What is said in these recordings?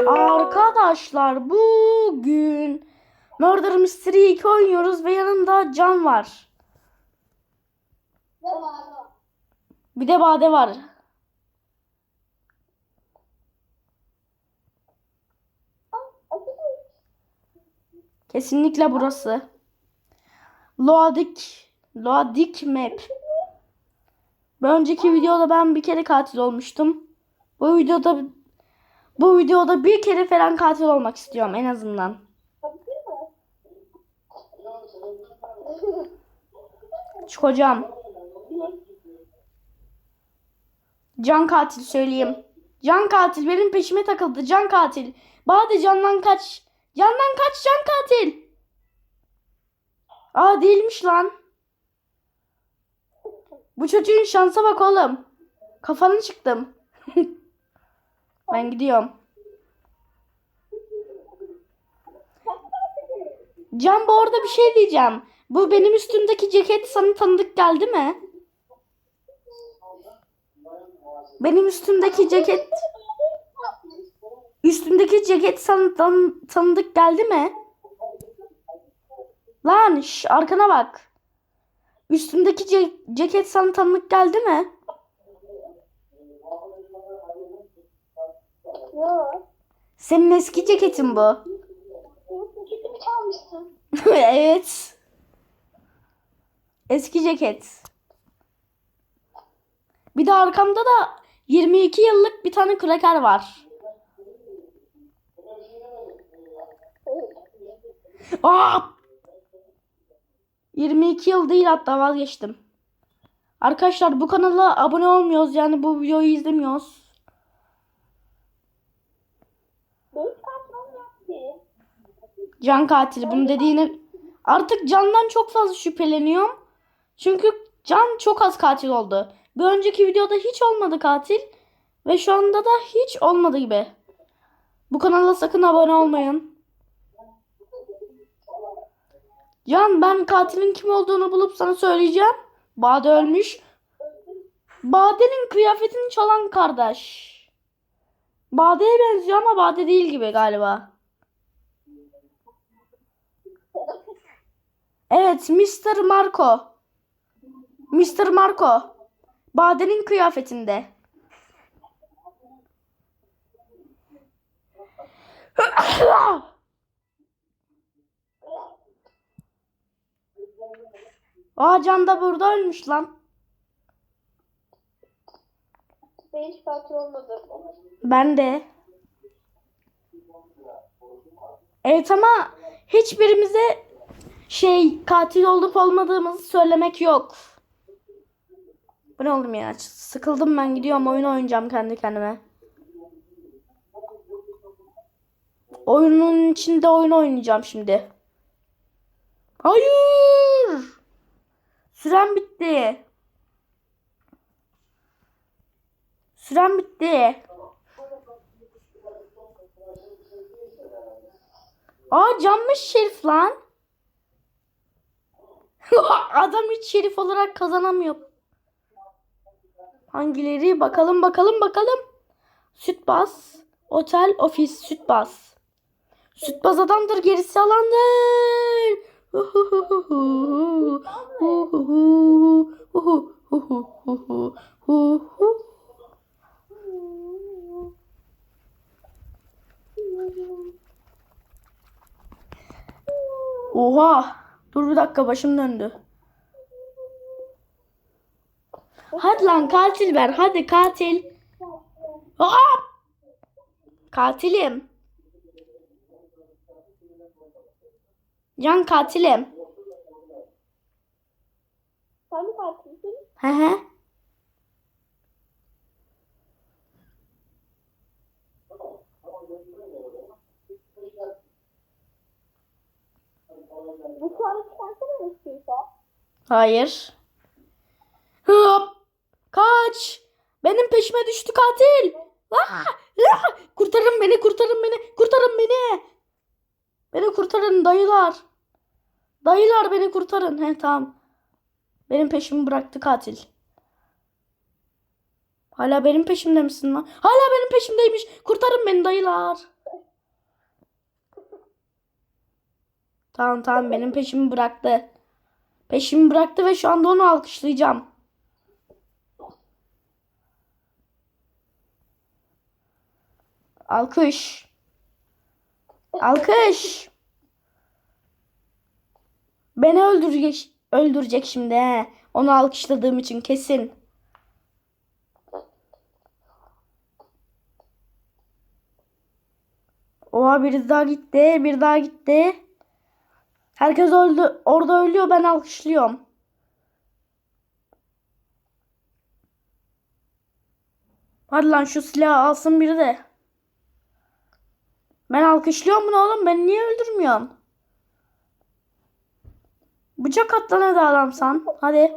Arkadaşlar bugün Murder Mystery 2 oynuyoruz ve yanımda Can var. Bir de Bade var. Kesinlikle burası. Loadik. Loadik map. Bir önceki videoda ben bir kere katil olmuştum. Bu videoda bu videoda bir kere falan katil olmak istiyorum en azından. Çıkacağım. Can katil söyleyeyim. Can katil benim peşime takıldı. Can katil. Bade candan kaç. Candan kaç can katil. Aa değilmiş lan. Bu çocuğun şansa bak oğlum. Kafanı çıktım. Ben gidiyorum. Can bu arada bir şey diyeceğim. Bu benim üstümdeki ceket sana tanıdık geldi mi? Benim üstümdeki ceket üstümdeki ceket sana tan- tanıdık geldi mi? Lan şş, arkana bak. Üstümdeki ce- ceket sana tanıdık geldi mi? Yok. Senin eski ceketin bu. Ceketimi çalmışsın. evet. Eski ceket. Bir de arkamda da 22 yıllık bir tane kraker var. Aa! 22 yıl değil hatta vazgeçtim. Arkadaşlar bu kanala abone olmuyoruz yani bu videoyu izlemiyoruz. Can katili bunu dediğini artık Can'dan çok fazla şüpheleniyorum. Çünkü Can çok az katil oldu. Bir önceki videoda hiç olmadı katil ve şu anda da hiç olmadı gibi. Bu kanala sakın abone olmayın. Can ben katilin kim olduğunu bulup sana söyleyeceğim. Bade ölmüş. Bade'nin kıyafetini çalan kardeş. Bade'ye benziyor ama Bade değil gibi galiba. Evet, Mr. Marco. Mr. Marco. Bade'nin kıyafetinde. Aa Can da burada ölmüş lan. Ben hiç patron olmadım. Ben de. Evet ama hiçbirimize şey katil olup olmadığımızı söylemek yok. Bu ne oğlum ya? Sıkıldım ben gidiyorum oyun oynayacağım kendi kendime. Oyunun içinde oyun oynayacağım şimdi. Hayır! Süren bitti. Süren bitti. Aa canmış şerif lan. Adam hiç şerif olarak kazanamıyor. Hangileri? Bakalım bakalım bakalım. Sütbaz. Otel, ofis, sütbaz. Sütbaz adamdır, gerisi alandır. Oha. Dur bir dakika başım döndü. Hadi lan katil ver. Hadi katil. Aa! Katilim. Can katilim. Sen mi katilsin? Hı hı. Dışarı çıkarsana istiyorsa. Hayır. Hop. Kaç. Benim peşime düştü katil. Ah! Ah! Kurtarın beni, kurtarın beni, kurtarın beni. Beni kurtarın dayılar. Dayılar beni kurtarın. He tamam. Benim peşimi bıraktı katil. Hala benim peşimde misin lan? Hala benim peşimdeymiş. Kurtarın beni dayılar. Tamam tamam benim peşimi bıraktı. Peşimi bıraktı ve şu anda onu alkışlayacağım. Alkış. Alkış. Beni öldürecek, öldürecek şimdi he. Onu alkışladığım için kesin. Oha biri daha gitti. Bir daha gitti. Herkes öldü. Orada ölüyor. Ben alkışlıyorum. Hadi lan şu silahı alsın biri de. Ben alkışlıyorum bunu oğlum. Ben niye öldürmüyorum? Bıçak at lan hadi adamsan. Hadi.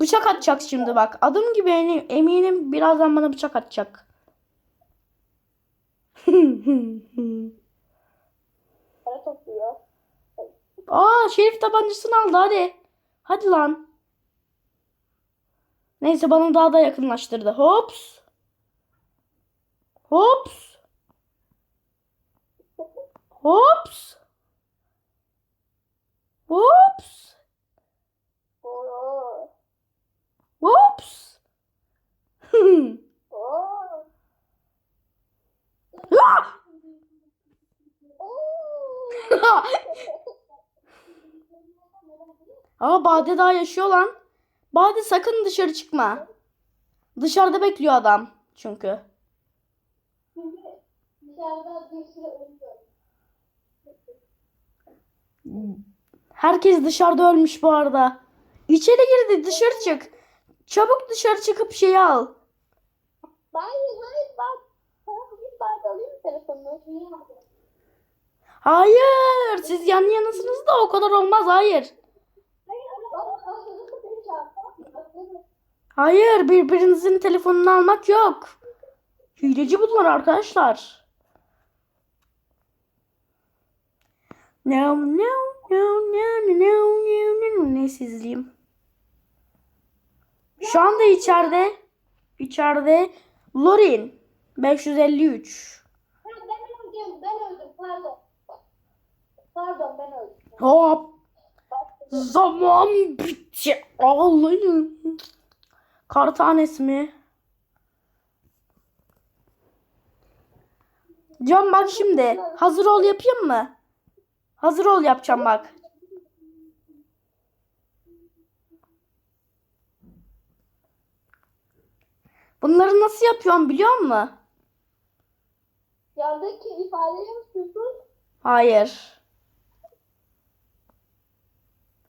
Bıçak atacak şimdi bak. Adım gibi eminim birazdan bana bıçak atacak. Aa şerif tabancasını aldı hadi. Hadi lan. Neyse bana daha da yakınlaştırdı. Hops. Hops. Hops. Hops. Hops. Ah! Aa Bade daha yaşıyor lan. Bade sakın dışarı çıkma. Dışarıda bekliyor adam çünkü. Herkes dışarıda ölmüş bu arada. İçeri girdi dışarı çık. Çabuk dışarı çıkıp şeyi al. Hayır bak. Siz yan yanasınız da o kadar olmaz. Hayır Hayır birbirinizin telefonunu almak yok. Hileci bunlar arkadaşlar. No no no no no no no Neyse izleyeyim. Şu anda içeride içeride Lorin 553. Ben öldüm, ben öldüm pardon. Pardon ben öldüm. Hop zaman bitti. Ağlayın. Kar tanesi mi? Can bak şimdi. Hazır ol yapayım mı? Hazır ol yapacağım bak. Bunları nasıl yapıyorum biliyor musun? Yandaki ifadeyi mi? Hayır.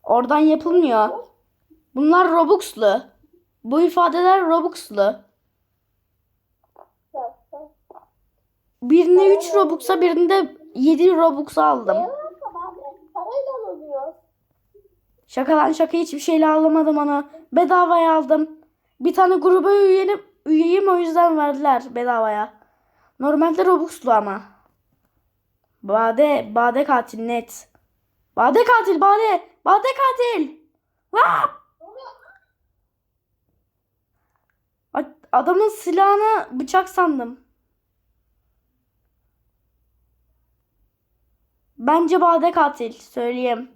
Oradan yapılmıyor. Bunlar Robux'lu. Bu ifadeler Robux'lu. Birinde 3 Robux'a birinde 7 Robux'a aldım. Şaka lan şaka hiçbir şeyle alamadım onu. Bedavaya aldım. Bir tane gruba üyenim, üyeyim o yüzden verdiler bedavaya. Normalde Robux'lu ama. Bade, Bade katil net. Bade katil, Bade. Bade katil. Vaa! A- Adamın silahını bıçak sandım. Bence Bade katil söyleyeyim.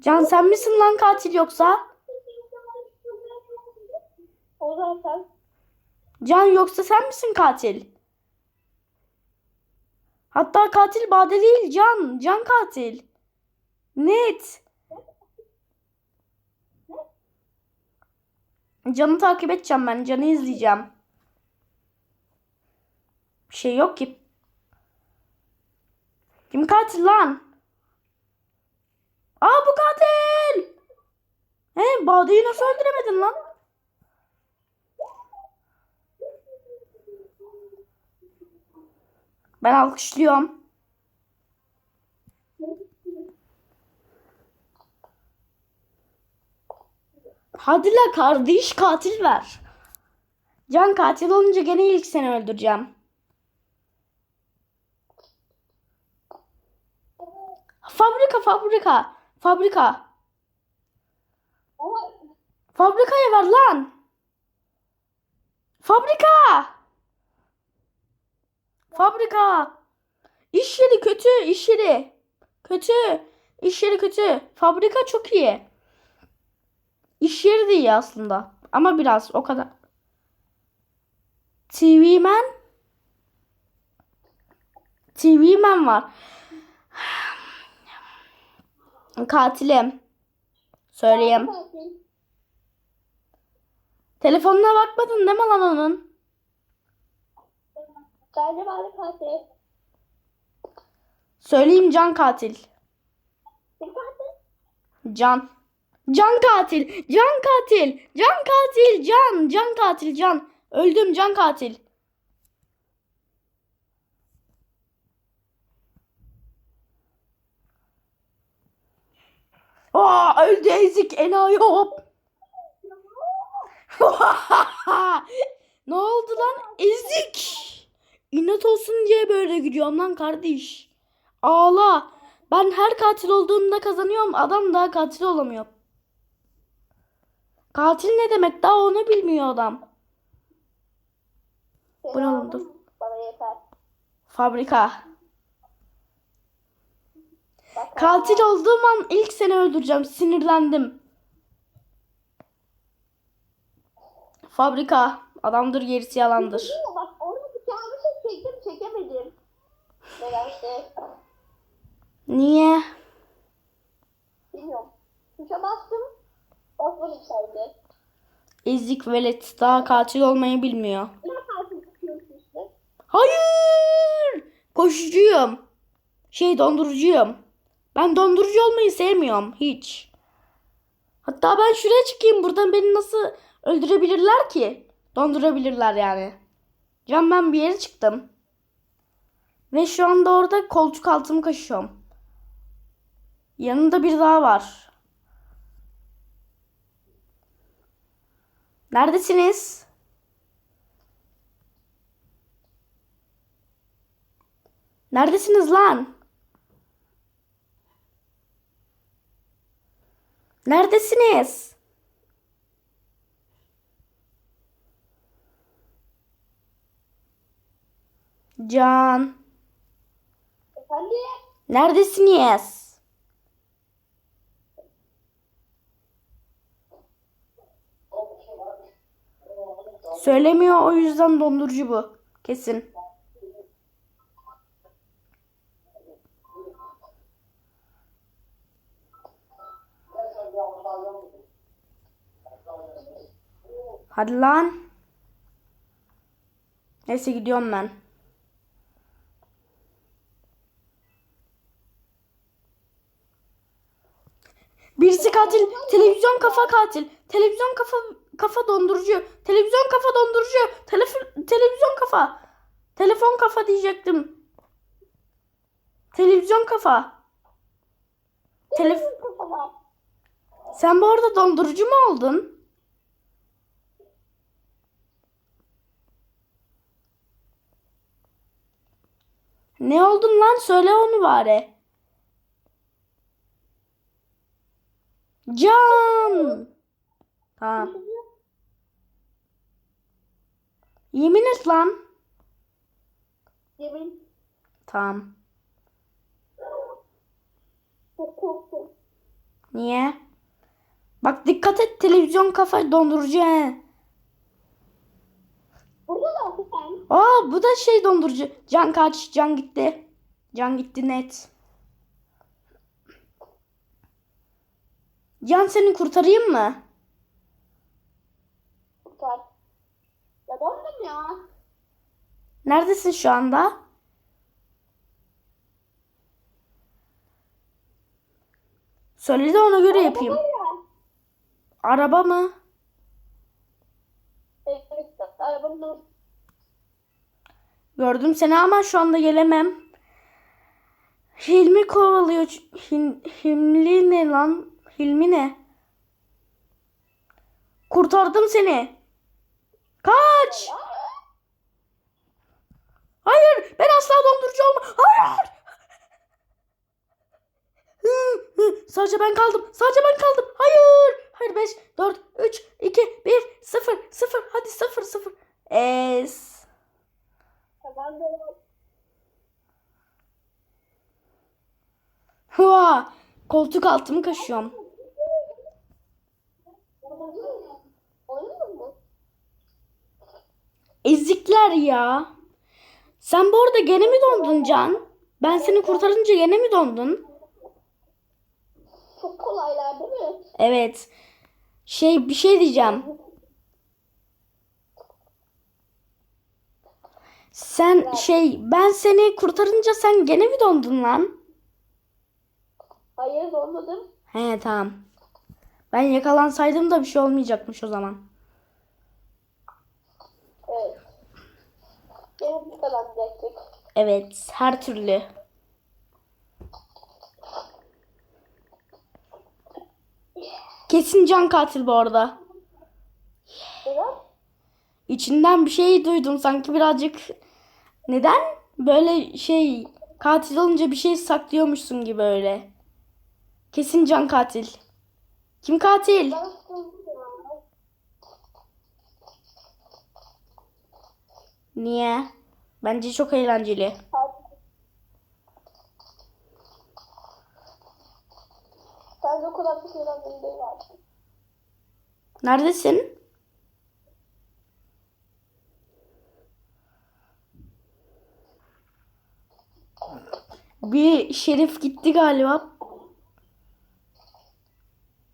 Can sen misin lan katil yoksa? O zaman sen Can yoksa sen misin katil? Hatta katil Bade değil Can. Can katil. Net. Can'ı takip edeceğim ben. Can'ı izleyeceğim. Bir şey yok ki. Kim katil lan? Aa bu katil. He Bade'yi nasıl öldüremedin lan? Ben alkışlıyorum. Hadi la kardeş katil ver. Can katil olunca gene ilk seni öldüreceğim. Fabrika fabrika. Fabrika. Fabrikaya ver lan. Fabrika. Fabrika. İş yeri kötü. iş yeri. Kötü. İş yeri kötü. Fabrika çok iyi. İş yeri de iyi aslında. Ama biraz o kadar. TV Man. TV Man var. Katilim. Söyleyeyim. Telefonuna bakmadın değil mi lan onun? Bari katil. Söyleyeyim can katil. Bir katil. Can. Can katil. Can katil. Can katil. Can. Can katil. Can. Öldüm can katil. Aa, öldü ezik enayi hop. ne oldu lan ezik? İnat olsun diye böyle gidiyorum lan kardeş. Ağla. Ben her katil olduğumda kazanıyorum. Adam daha katil olamıyor. Katil ne demek? Daha onu bilmiyor adam. Bu ne. Bana yeter. Fabrika. Katil olduğum an ilk seni öldüreceğim. Sinirlendim. Fabrika. Adamdır gerisi yalandır. Değil mi? Bak orada bıçağımı çektim çekemedim. Nedense. Niye? Bilmiyorum. Tuşa bastım. Basmadım sadece. Ezik velet daha katil olmayı bilmiyor. Hayır! Koşucuyum. Şey dondurucuyum. Ben dondurucu olmayı sevmiyorum hiç. Hatta ben şuraya çıkayım. Buradan beni nasıl öldürebilirler ki? Dondurabilirler yani. Can ben bir yere çıktım. Ve şu anda orada koltuk altımı kaşıyorum. Yanında bir daha var. Neredesiniz? Neredesiniz lan? Neredesiniz? Can. Efendim? Neredesiniz? Söylemiyor o yüzden dondurucu bu. Kesin. Hadi lan. Neyse gidiyorum ben. Birisi katil. Televizyon kafa katil. Televizyon kafa kafa dondurucu. Televizyon kafa dondurucu. Telefon televizyon kafa. Telefon kafa diyecektim. Televizyon kafa. Telef. Sen bu arada dondurucu mu oldun? Ne oldun lan? Söyle onu bari. Can. Tamam. Yemin et lan. Yemin. Tamam. Çok korktum. Niye? Bak dikkat et televizyon kafa dondurucu he. Burada da. Aa bu da şey dondurucu. Can kaç. Can gitti. Can gitti net. Can seni kurtarayım mı? Tutar. Ya dondum ya. Neredesin şu anda? Söyle de ona göre yapayım. Var. Araba mı? Evet, dur. Gördüm seni ama şu anda gelemem. Hilmi kovalıyor. Hil, Hilmi ne lan? Hilmi ne? Kurtardım seni. Kaç. Hayır ben asla dondurucu olma. Hayır. Sadece ben kaldım. Sadece ben kaldım. Hayır. Hayır 5, 4, 3, 2, 1, 0, 0. Hadi 0, 0. Es. Hua. Koltuk altımı kaşıyorum. Ezikler ya. Sen bu arada gene mi dondun Can? Ben seni kurtarınca gene mi dondun? Çok kolaylar değil mi? Evet. Şey bir şey diyeceğim. Sen şey ben seni kurtarınca sen gene mi dondun lan? Hayır olmadım. He tamam. Ben yakalansaydım da bir şey olmayacakmış o zaman. Evet. Gene biz kazanacaktık. Evet her türlü. Kesin can katil bu arada. Neden? İçinden bir şey duydum sanki birazcık. Neden? Böyle şey katil olunca bir şey saklıyormuşsun gibi öyle. Kesin can katil. Kim katil? Ben sıkıldım ya. Niye? Bence çok eğlenceli. Bence o kadar şeyden beni değil artık. Neredesin? Bir şerif gitti galiba.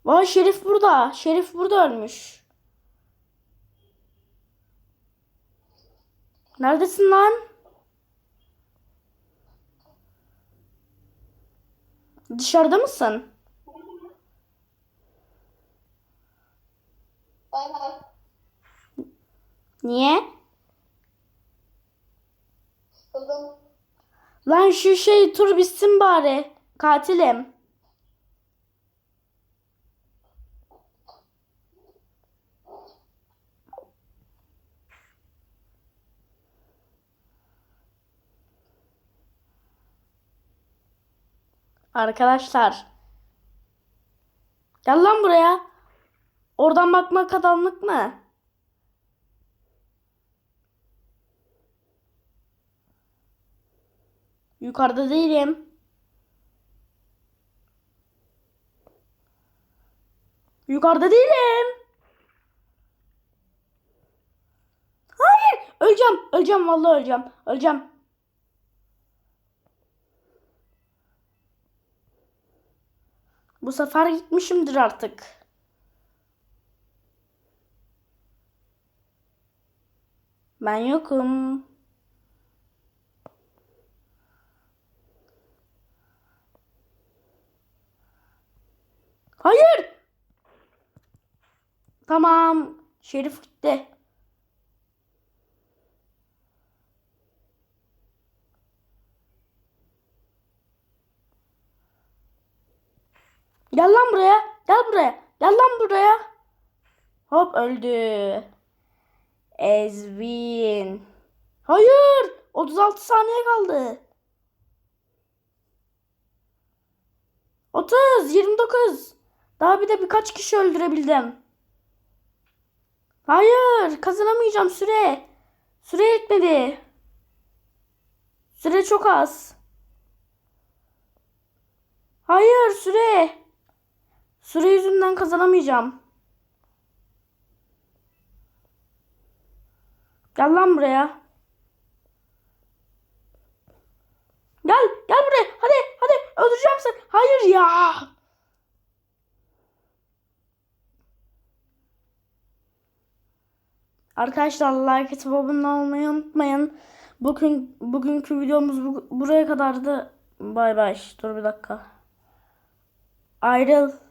Vay şerif burada. Şerif burada ölmüş. Neredesin lan? Dışarıda mısın? Bay bay. Niye? Sıkıldım. Lan şu şey tur bitsin bari. Katilim. Arkadaşlar. Gel lan buraya. Oradan bakmak karanlık mı? Yukarıda değilim. Yukarıda değilim. Hayır. Öleceğim. Öleceğim. Vallahi öleceğim. Öleceğim. Bu sefer gitmişimdir artık. Ben yokum. Hayır. Tamam. Şerif gitti. Gel lan buraya. Gel buraya. Gel lan buraya. Hop öldü. Ezvin. Hayır. 36 saniye kaldı. 30, 29. Daha bir de birkaç kişi öldürebildim. Hayır, kazanamayacağım süre. Süre yetmedi. Süre çok az. Hayır, süre. Süre yüzünden kazanamayacağım. Gel lan buraya. Gel, gel buraya. Hadi, hadi. Öldüreceğim seni. Hayır ya. Arkadaşlar like atıp abone olmayı unutmayın. Bugün bugünkü videomuz bu- buraya kadardı. Bay bay. Dur bir dakika. Ayrıl.